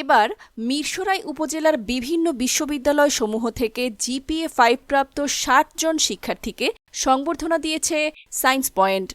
এবার মিরসরাই উপজেলার বিভিন্ন বিশ্ববিদ্যালয়সমূহ থেকে জিপিএ ফাইভ প্রাপ্ত ষাট জন শিক্ষার্থীকে সংবর্ধনা দিয়েছে সায়েন্স পয়েন্ট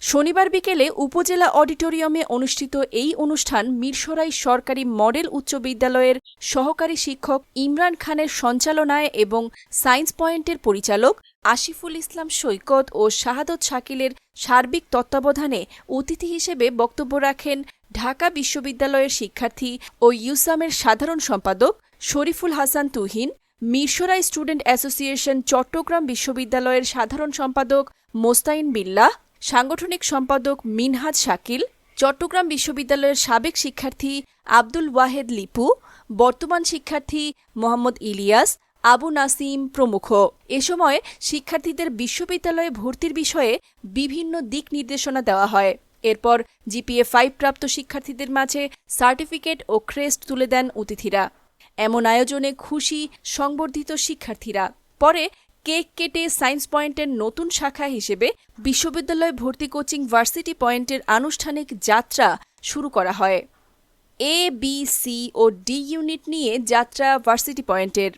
শনিবার বিকেলে উপজেলা অডিটোরিয়ামে অনুষ্ঠিত এই অনুষ্ঠান মিরসরাই সরকারি মডেল উচ্চ বিদ্যালয়ের সহকারী শিক্ষক ইমরান খানের সঞ্চালনায় এবং সায়েন্স পয়েন্টের পরিচালক আসিফুল ইসলাম সৈকত ও শাহাদত শাকিলের সার্বিক তত্ত্বাবধানে অতিথি হিসেবে বক্তব্য রাখেন ঢাকা বিশ্ববিদ্যালয়ের শিক্ষার্থী ও ইউসামের সাধারণ সম্পাদক শরীফুল হাসান তুহিন, মিরসরাই স্টুডেন্ট অ্যাসোসিয়েশন চট্টগ্রাম বিশ্ববিদ্যালয়ের সাধারণ সম্পাদক মোস্তাইন বিল্লাহ, সাংগঠনিক সম্পাদক মিনহাজ শাকিল চট্টগ্রাম বিশ্ববিদ্যালয়ের সাবেক শিক্ষার্থী আব্দুল ওয়াহেদ লিপু, বর্তমান শিক্ষার্থী মোহাম্মদ ইলিয়াস, আবু নাসিম প্রমুখ। এ সময় শিক্ষার্থীদের বিশ্ববিদ্যালয়ে ভর্তির বিষয়ে বিভিন্ন দিক নির্দেশনা দেওয়া হয়। এরপর জিপিএ ফাইভ প্রাপ্ত শিক্ষার্থীদের মাঝে সার্টিফিকেট ও ক্রেস্ট তুলে দেন অতিথিরা। এমন আয়োজনে খুশি, সংবর্ধিত শিক্ষার্থীরা। পরে কেক কেটে সায়েন্স পয়েন্টের নতুন শাখা হিসেবে বিশ্ববিদ্যালয় ভর্তি কোচিং ভার্সিটি পয়েন্টের আনুষ্ঠানিক যাত্রা শুরু করা হয়। এ বি সি ও ডি ইউনিট নিয়ে যাত্রা ভার্সিটি পয়েন্টের।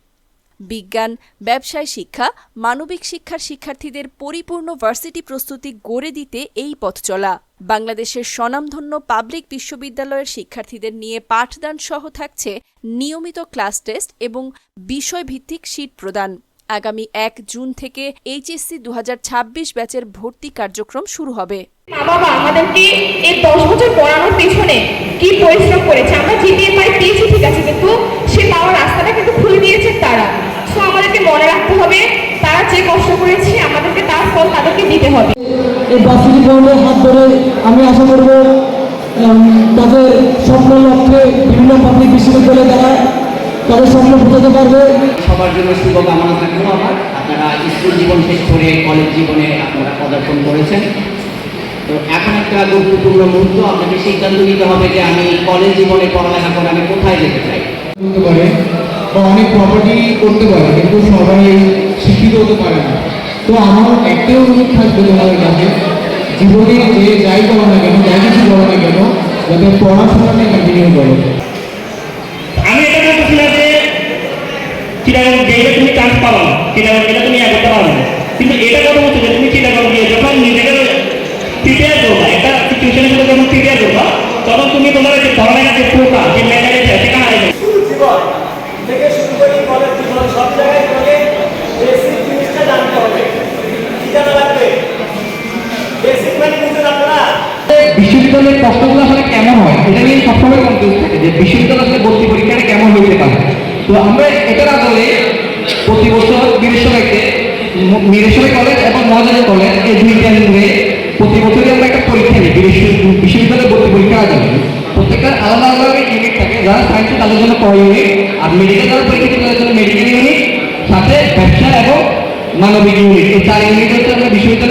বিজ্ঞান, ব্যবসায় শিক্ষা, মানবিক শিক্ষার শিক্ষার্থীদের পরিপূর্ণ ভার্সিটি প্রস্তুতি গড়ে দিতে এই পথ চলা। বাংলাদেশের স্বনামধন্য পাবলিক বিশ্ববিদ্যালয়ের শিক্ষার্থীদের নিয়ে পাঠদান সহ থাকছে নিয়মিত ক্লাস টেস্ট এবং বিষয়ভিত্তিক শীট প্রদান। আগামী এক জুন থেকে এইচএসসি দুহাজার ছাব্বিশ ব্যাচের ভর্তি কার্যক্রম শুরু হবে। মা বাবা আমাদেরকে এই দশ বছর পড়ানোর পেছনে কি পরিশ্রম করেছে? আমরা জিপিএ পাই পেয়েছি ঠিক আছে কিন্তু সে পাওয়ার রাস্তাটা কিন্তু খুলে দিয়েছে তারা। সো আমাদেরকে মনে রাখতে হবে তারা যে কষ্ট করেছে আমাদেরকে তার ফল তাদেরকে দিতে হবে। এই বাসিটি হাত ধরে আমি আশা করব তাদের স্বপ্ন লক্ষ্যে বিভিন্ন পাবলিক বিশ্ববিদ্যালয়ে তারা তাদের স্বপ্ন বোঝাতে পারবে। সবার জন্য শুভকামনা থাকল আমার। আপনারা স্কুল জীবন শেষ করে কলেজ জীবনে আপনারা পদার্পণ করেছেন। তো এখন একটা গুরুত্বপূর্ণ মুহূর্ত। আপনাকে সিদ্ধান্ত নিতে হবে যে আমি কলেজ জীবনে পড়ালেখা করে আমি কোথায় যেতে চাই। করতে পারে বা অনেক প্রপার্টি করতে পারে কিন্তু সবাই শিক্ষিত হতে পারে না। তো আমার একটাই অনুরোধ থাকবে তোমাদের কাছে জীবনে যে যাই করো না কেন যাই কিছু করো না কেন যাতে পড়াশোনাটা কন্টিনিউ করো। আমি এটা চিটাগং গেলে তুমি চান্স পাবা না। চিটাগং গেলে তুমি এগোতে পারবে না। কিন্তু এটা কথা হচ্ছে যে তুমি চিটাগং গিয়ে যখন নিজেকে প্রিপেয়ার করবা একটা সিচুয়েশনের সাথে যখন প্রিপেয়ার করবা তখন তুমি তোমার যে যে প্রোটা যে মেন্টালিটি সেটা হারিয়ে জীবন থেকে শুরু করে কলেজ জীবন সব জায়গায় বেসিক জিনিসটা জানতে হবে। কি জানা লাগবে? বেসিক মানে বিশ্ববিদ্যালয়ের প্রশ্নগুলো আসলে কেমন হয় এটা নিয়ে সবসময় কনফিউজ থাকে। যে বিশ্ববিদ্যালয় আসলে ভর্তি পরীক্ষাটা কেমন হয়েছে পারে তো আমরা এটার আদলে প্রতি বছর বীরেশ্বরাইতে বীরেশ্বরাই কলেজ এবং মহাজারি কলেজ এই দুইটা মিলে প্রতি বছরই আমরা একটা পরীক্ষা নিই বিশ্ববিদ্যালয় ভর্তি পরীক্ষা আদলে। প্রত্যেকটার আলাদা আলাদা ইউনিট থাকে, যারা সায়েন্সে তাদের জন্য ক আর মেডিকেল যারা পরীক্ষা তাদের জন্য মেডিকেল ইউনিট সাথে ব্যবসা এবং মানবিক ইউনিট এই চার ইউনিট হচ্ছে আমরা বিশ্ববিদ্যালয়ে